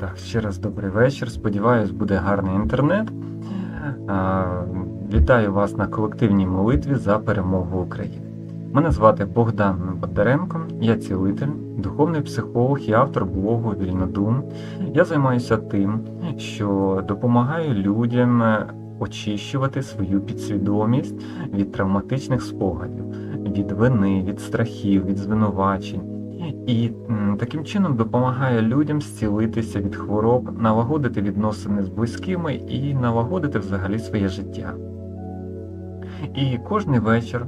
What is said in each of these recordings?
Так, ще раз добрий вечір. Сподіваюсь, буде гарний інтернет. Вітаю вас на колективній молитві за перемогу України. Мене звати Богдан Бондаренко, я цілитель, духовний психолог і автор блогу Вільнодум. Я займаюся тим, що допомагаю людям очищувати свою підсвідомість від травматичних спогадів, від вини, від страхів, від звинувачень. І таким чином допомагає людям зцілитися від хвороб, налагодити відносини з близькими і налагодити взагалі своє життя. І кожний вечір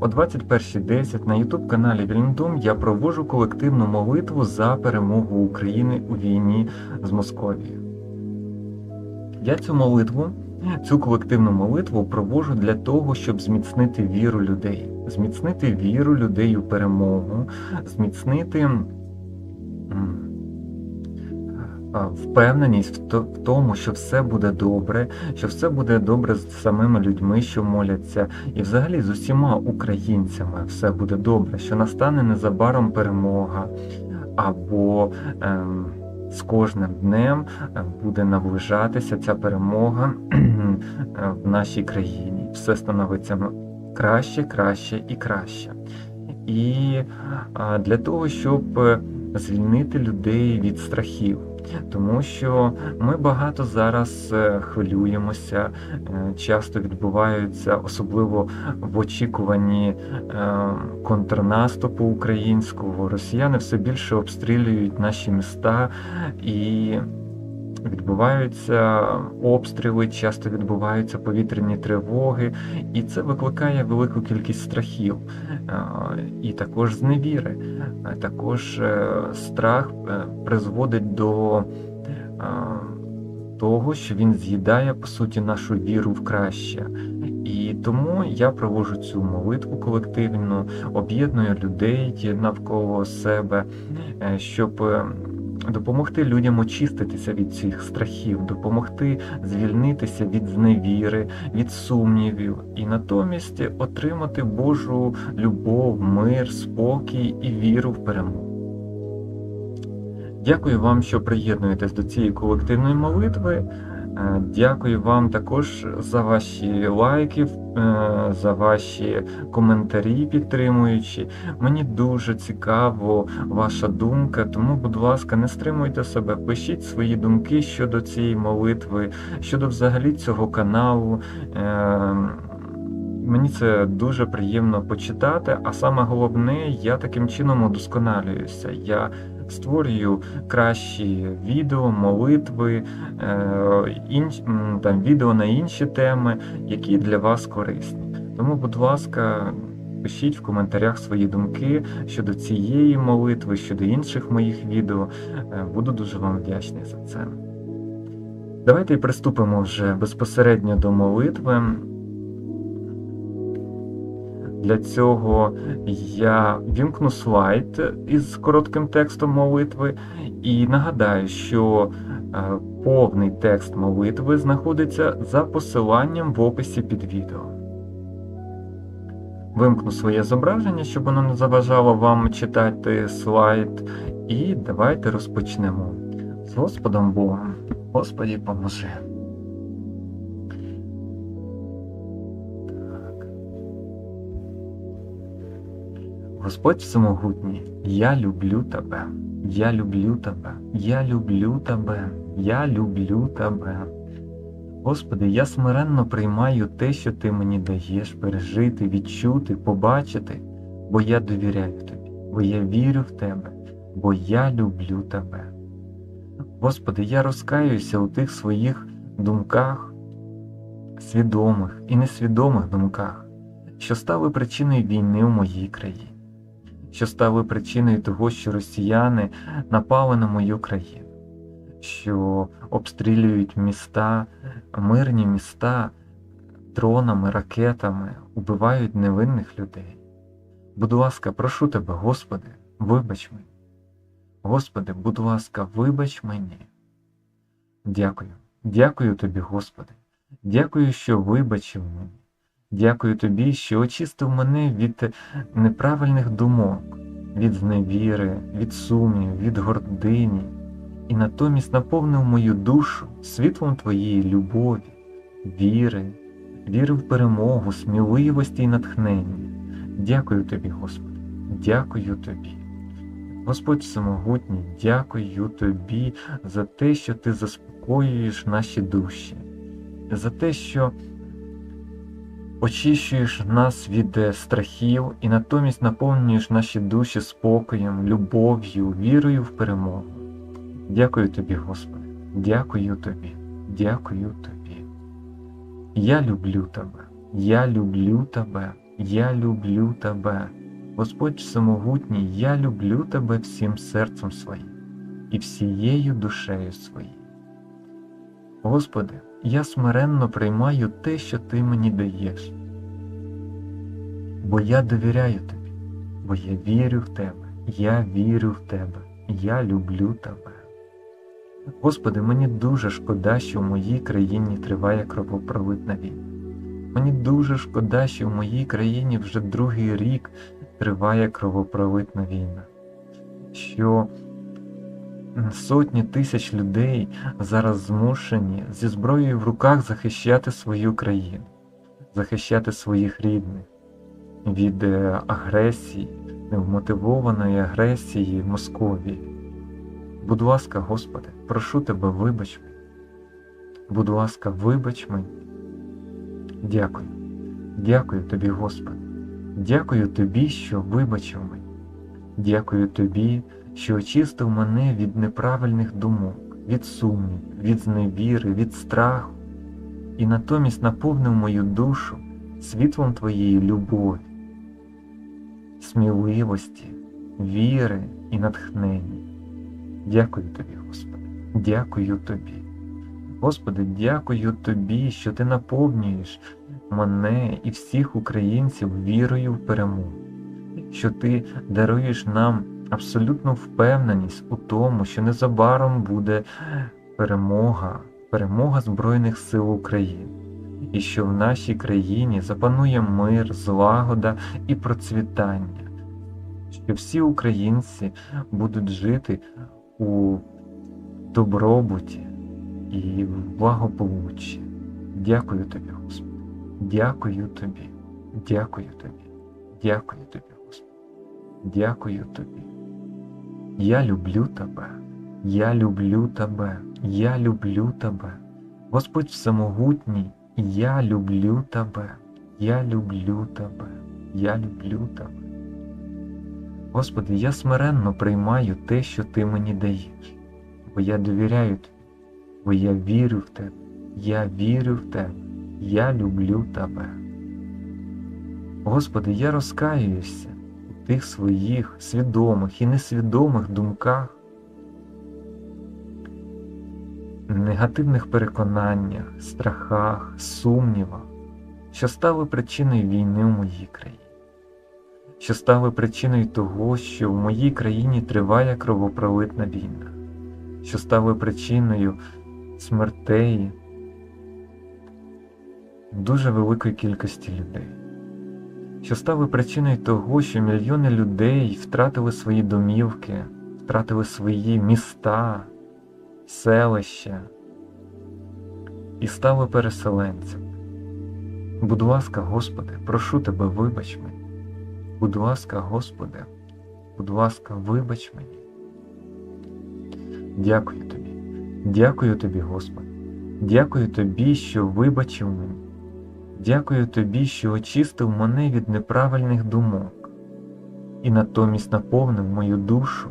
о 21.10 на youtube каналі Вільнодум я проводжу колективну молитву за перемогу України у війні з Московією. Я цю молитву, цю колективну молитву проводжу для того, щоб зміцнити віру людей, зміцнити віру людей у перемогу, зміцнити впевненість в тому, що все буде добре, що все буде добре з самими людьми, що моляться, і взагалі з усіма українцями все буде добре, що настане незабаром перемога, або ем, з кожним днем е, буде наближатися ця перемога е, в нашій країні. Все становиться краще, краще і краще. І для того, щоб е, звільнити людей від страхів. Тому що ми багато зараз е, хвилюємося, е, часто відбуваються, особливо в очікуванні контрнаступу українського. Росіяни все більше обстрілюють наші міста і відбуваються обстріли, часто відбуваються повітряні тривоги, і це викликає велику кількість страхів е, і також зневіри. Е, Також е, страх призводить до того, що він з'їдає по суті нашу віру в краще. І тому я проводжу цю молитву колективну, об'єдную людей навколо себе, щоб допомогти людям очиститися від цих страхів, допомогти звільнитися від зневіри, від сумнівів, і натомість отримати Божу любов, мир, спокій і віру в перемогу. Дякую вам, що приєднуєтесь до цієї колективної молитви. Е, Дякую вам також за ваші лайки, е, за ваші коментарі підтримуючі. Мені дуже цікаво ваша думка, тому, будь ласка, не стримуйте себе, пишіть свої думки щодо цієї молитви, щодо взагалі цього каналу. Е, Мені це дуже приємно почитати, а саме головне, я таким чином удосконалююся. Я створюю кращі відео, молитви, е, інш, там, відео на інші теми, які для вас корисні. Тому, будь ласка, пишіть в коментарях свої думки щодо цієї молитви, щодо інших моїх відео. Е, Буду дуже вам вдячний за це. Давайте приступимо вже безпосередньо до молитви. Для цього я вімкну слайд із коротким текстом молитви і нагадаю, що е, повний текст молитви знаходиться за посиланням в описі під відео. Вимкну своє зображення, щоб воно не заважало вам читати слайд. І давайте розпочнемо. З Господом Богом. Господі поможи. Господь Всемогутній, я люблю тебе, я люблю тебе, я люблю тебе, я люблю тебе. Господи, я смиренно приймаю те, що Ти мені даєш пережити, відчути, побачити, бо я довіряю тобі, бо я вірю в тебе, бо я люблю тебе. Господи, я розкаюся у тих своїх думках, свідомих і несвідомих думках, що стали причиною війни в моїй країні, що стали причиною того, що росіяни напали на мою країну, що обстрілюють міста, мирні міста дронами, ракетами, убивають невинних людей. Будь ласка, прошу тебе, Господи, вибач мені. Господи, будь ласка, вибач мені. Дякую. Дякую тобі, Господи. Дякую, що вибачив мені. Дякую тобі, що очистив мене від неправильних думок, від зневіри, від сумнів, від гордині. і натомість наповнив мою душу світлом Твоєї любові, віри, віри в перемогу, сміливості і натхнення. Дякую Тобі, Господи, дякую Тобі. Господь Всемогутній, дякую Тобі за те, що Ти заспокоюєш наші душі, за те, що очищуєш нас від е, страхів і натомість наповнюєш наші душі спокоєм, любов'ю, вірою в перемогу. Дякую Тобі, Господи, дякую Тобі, дякую Тобі. Я люблю Тебе, я люблю Тебе, я люблю Тебе. Господь Всемогутній, я люблю Тебе всім серцем своїм і всією душею своєю. Господи, я смиренно приймаю те, що Ти мені даєш, бо я довіряю Тобі, бо я вірю в Тебе, я вірю в Тебе, я люблю Тебе. Господи, мені дуже шкода, що в моїй країні триває кровопролитна війна. Мені дуже шкода, що в моїй країні вже другий рік триває кровопролитна війна, що сотні тисяч людей зараз змушені зі зброєю в руках захищати свою країну, захищати своїх рідних від е, агресії, невмотивованої агресії Московії. Будь ласка, Господи, прошу Тебе, вибач мені. Будь ласка, вибач мені. Дякую. Дякую Тобі, Господи. Дякую Тобі, що вибачив мені. Дякую Тобі, що очистив мене від неправильних думок, від сумнів, від зневіри, від страху, і натомість наповнив мою душу світлом Твоєї любові, сміливості, віри і натхнення. Дякую Тобі, Господи, дякую Тобі. Господи, дякую Тобі, що Ти наповнюєш мене і всіх українців вірою в перемогу, що Ти даруєш нам абсолютну впевненість у тому, що незабаром буде перемога, перемога Збройних сил України, і що в нашій країні запанує мир, злагода і процвітання, що всі українці будуть жити у добробуті і в благополуччі. Дякую тобі, Господи. Дякую тобі, дякую тобі, дякую тобі, Господи. Дякую тобі. Я люблю тебе, я люблю тебе, я люблю тебе. Господь Всемогутній, я люблю тебе, я люблю тебе, я люблю тебе. Господи, я смиренно приймаю те, що Ти мені даєш, бо я довіряю Тобі, бо я вірю в Тебе, я вірю в Тебе, я люблю Тебе. Господи, я розкаююся тих своїх свідомих і несвідомих думках, негативних переконаннях, страхах, сумнівах, що стали причиною війни в моїй країні що стали причиною того, що в моїй країні триває кровопролитна війна, що стали причиною смертей дуже великої кількості людей, що стали причиною того, що мільйони людей втратили свої домівки, втратили свої міста, селища і стали переселенцями. Будь ласка, Господи, прошу Тебе, вибач мене. Будь ласка, Господи, будь ласка, вибач мені. Дякую Тобі, дякую Тобі, Господи, дякую Тобі, що вибачив мені. Дякую Тобі, що очистив мене від неправильних думок і натомість наповнив мою душу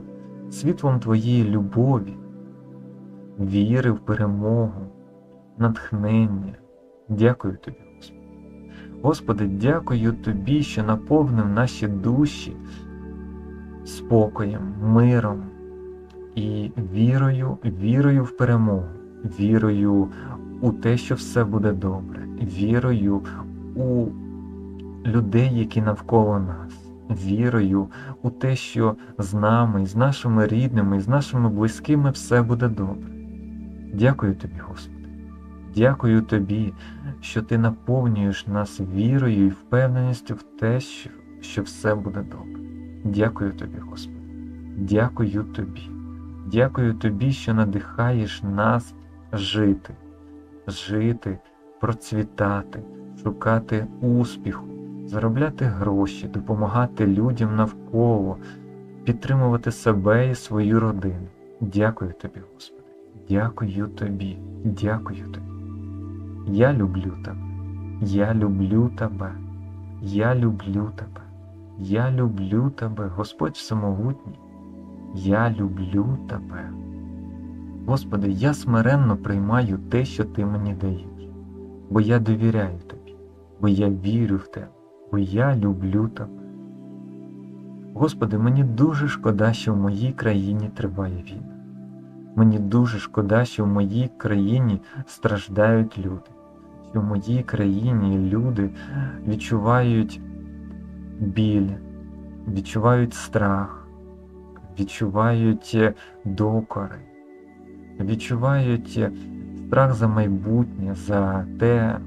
світлом Твоєї любові, віри в перемогу, натхнення. Дякую Тобі. Господи, дякую Тобі, що наповнив наші душі спокоєм, миром і вірою, вірою в перемогу, вірою у те, що все буде добре, вірою у людей, які навколо нас, вірою у те, що з нами, з нашими рідними, з нашими близькими все буде добре. Дякую тобі, Господи. Дякую тобі, що ти наповнюєш нас вірою і впевненістю в те, що, що все буде добре. Дякую тобі, Господи. Дякую тобі. Дякую тобі, що надихаєш нас жити, жити, процвітати, шукати успіху, заробляти гроші, допомагати людям навколо, підтримувати себе і свою родину. Дякую тобі, Господи. Дякую тобі, дякую тобі. Я люблю тебе. Я люблю тебе. Я люблю тебе. Я люблю тебе, Господь Всемогутній. Я люблю тебе. Господи, я смиренно приймаю те, що Ти мені даєш, бо я довіряю тобі, бо я вірю в тебе, бо я люблю тебе. Господи, мені дуже шкода, що в моїй країні триває війна. Мені дуже шкода, що в моїй країні страждають люди, що в моїй країні люди відчувають біль, відчувають страх, відчувають докори, відчувають страх за майбутнє, за те,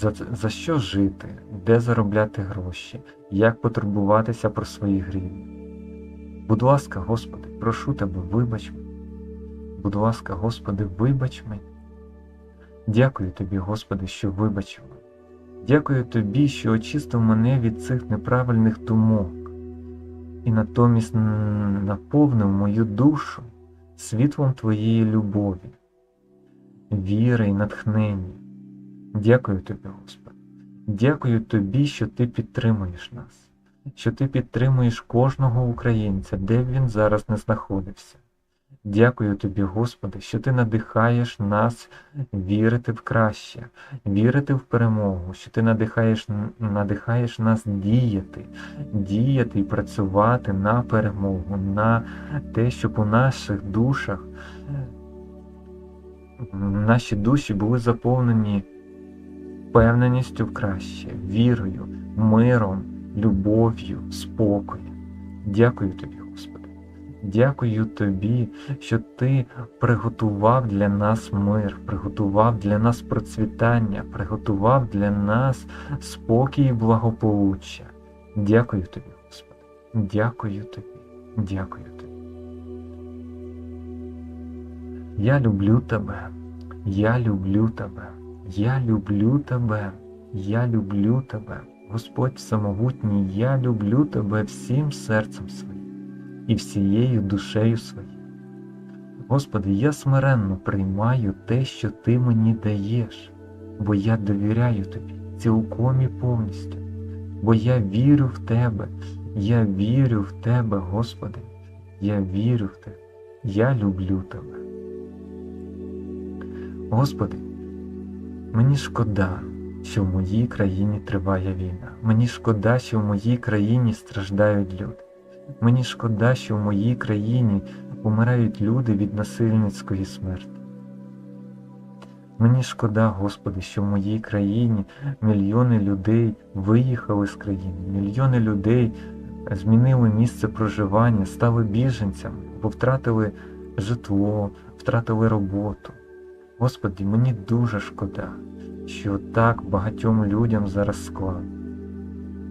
за, за що жити, де заробляти гроші, як потурбуватися про свої грівні. Будь ласка, Господи, прошу Тебе, вибач мене. Будь ласка, Господи, вибач мене. Дякую Тобі, Господи, що вибачив. Дякую Тобі, що очистив мене від цих неправильних думок і натомість наповнив мою душу світлом Твоєї любові, віри і натхнення. Дякую Тобі, Господи. Дякую Тобі, що Ти підтримуєш нас, що Ти підтримуєш кожного українця, де б він зараз не знаходився. Дякую тобі, Господи, що Ти надихаєш нас вірити в краще, вірити в перемогу, що Ти надихаєш надихаєш нас діяти, діяти і працювати на перемогу, на те, щоб у наших душах наші душі були заповнені впевненістю в краще, вірою, миром, любов'ю, спокоєм. Дякую тобі. Дякую тобі, що ти приготував для нас мир, приготував для нас процвітання, приготував для нас спокій і благополуччя. Дякую тобі, Господи. Дякую тобі, дякую тобі. Я люблю тебе, я люблю тебе, я люблю тебе, я люблю тебе, Господь Всемогутній, я люблю тебе всім серцем своїм і всією душею своєю. Господи, я смиренно приймаю те, що Ти мені даєш, бо я довіряю Тобі цілком і повністю, бо я вірю в Тебе, я вірю в Тебе, Господи, я вірю в Тебе, я люблю Тебе. Господи, мені шкода, що в моїй країні триває війна. Мені шкода, що в моїй країні страждають люди. Мені шкода, що в моїй країні помирають люди від насильницької смерті. Мені шкода, Господи, що в моїй країні мільйони людей виїхали з країни, мільйони людей змінили місце проживання, стали біженцями, бо втратили житло, втратили роботу. Господи, мені дуже шкода, що так багатьом людям зараз складно.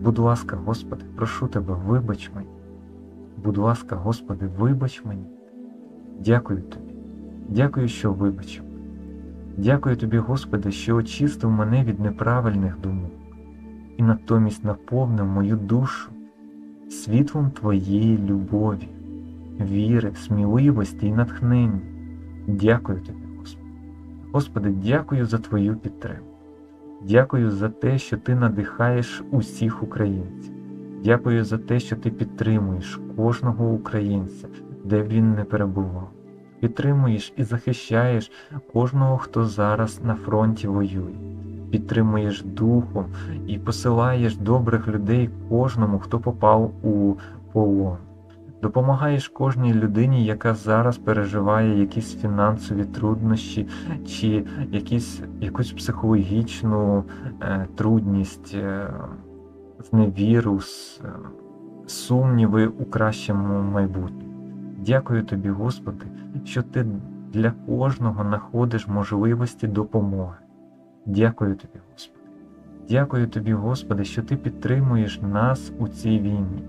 Будь ласка, Господи, прошу Тебе, вибач мені. Будь ласка, Господи, вибач мені. Дякую Тобі. Дякую, що вибачив. Дякую Тобі, Господи, що очистив мене від неправильних думок і натомість наповнив мою душу світлом Твоєї любові, віри, сміливості і натхнення. Дякую Тобі, Господи. Господи, дякую за Твою підтримку. Дякую за те, що Ти надихаєш усіх українців. Дякую за те, що ти підтримуєш кожного українця, де б він не перебував. Підтримуєш і захищаєш кожного, хто зараз на фронті воює. Підтримуєш духом і посилаєш добрих людей кожному, хто попав у полон. Допомагаєш кожній людині, яка зараз переживає якісь фінансові труднощі чи якісь, якусь психологічну е, трудність. Е, зневіру, е, сумніви у кращому майбутньому. Дякую тобі, Господи, що ти для кожного знаходиш можливості допомоги. Дякую тобі, Господи. Дякую тобі, Господи, що Ти підтримуєш нас у цій війні.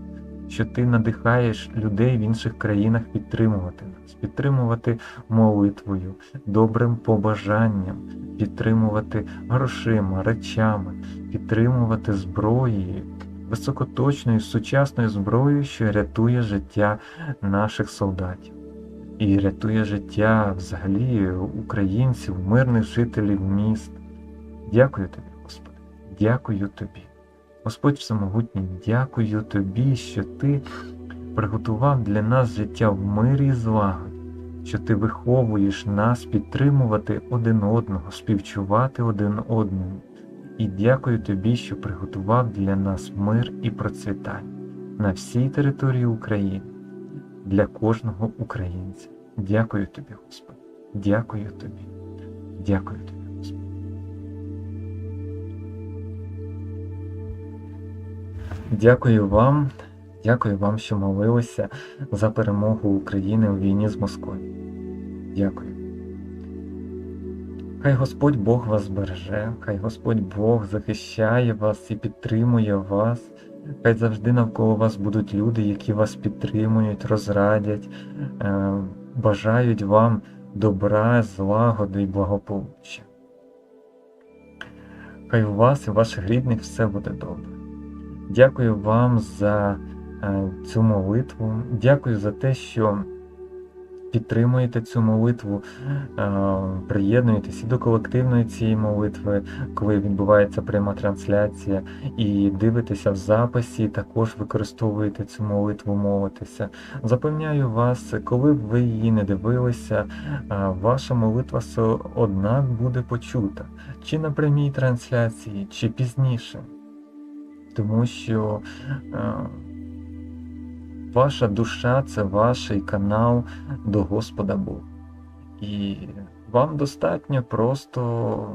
Що ти надихаєш людей в інших країнах підтримувати нас, підтримувати молитвою, добрим побажанням, підтримувати грошима, речами, підтримувати зброєю, високоточною сучасною зброєю, що рятує життя наших солдатів. І рятує життя взагалі українців, мирних жителів міст. Дякую тобі, Господи, дякую тобі. Господь Всемогутній, дякую тобі, що ти приготував для нас життя в мирі і злагоді, що ти виховуєш нас підтримувати один одного, співчувати один одному. І дякую тобі, що приготував для нас мир і процвітання на всій території України, для кожного українця. Дякую тобі, Господи. Дякую тобі. Дякую тобі, Дякую вам, дякую вам, що молилися за перемогу України у війні з Москвою. Дякую. Хай Господь Бог вас береже, хай Господь Бог захищає вас і підтримує вас. Хай завжди навколо вас будуть люди, які вас підтримують, розрадять, е, бажають вам добра, злагоди і благополуччя. Хай у вас і ваших рідних все буде добре. Дякую вам за е, цю молитву. Дякую за те, що підтримуєте цю молитву, е, приєднуєтесь до колективної цієї молитви, коли відбувається пряма трансляція, і дивитеся в записі, також використовуєте цю молитву, молитеся. Запевняю вас, коли б ви її не дивилися, е, ваша молитва все однак буде почута, чи на прямій трансляції, чи пізніше. Тому що е, ваша душа це ваш канал до Господа Бога. І вам достатньо просто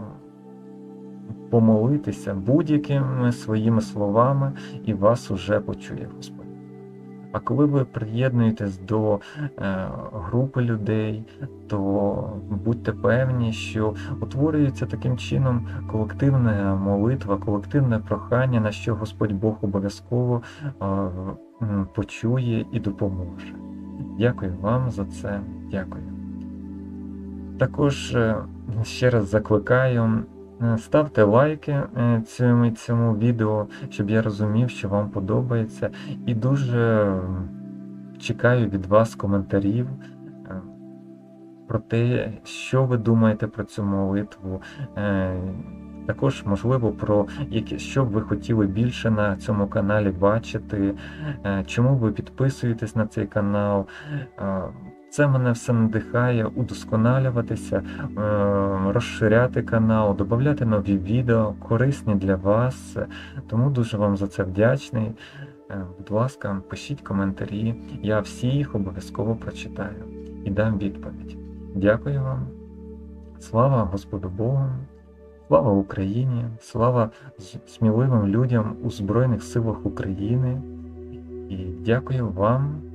помолитися будь-якими своїми словами, і вас уже почує Господь. А коли ви приєднуєтесь до е, групи людей, то будьте певні, що утворюється таким чином колективна молитва, колективне прохання, на що Господь Бог обов'язково е, почує і допоможе. Дякую вам за це. Дякую. Також е, ще раз закликаю. Е, Ставте лайки е, цьому, цьому відео, щоб я розумів, що вам подобається. І дуже чекаю від вас коментарів е, про те, що ви думаєте про цю молитву. Е, Також, можливо, про що б ви хотіли більше на цьому каналі бачити, е, чому ви підписуєтесь на цей канал. Це мене все надихає удосконалюватися, е, розширяти канал, додати нові відео, корисні для вас. Тому дуже вам за це вдячний. Е, Будь ласка, пишіть коментарі, я всі їх обов'язково прочитаю і дам відповідь. Дякую вам. Слава Господу Богу, слава Україні, слава сміливим людям у Збройних силах України. І дякую вам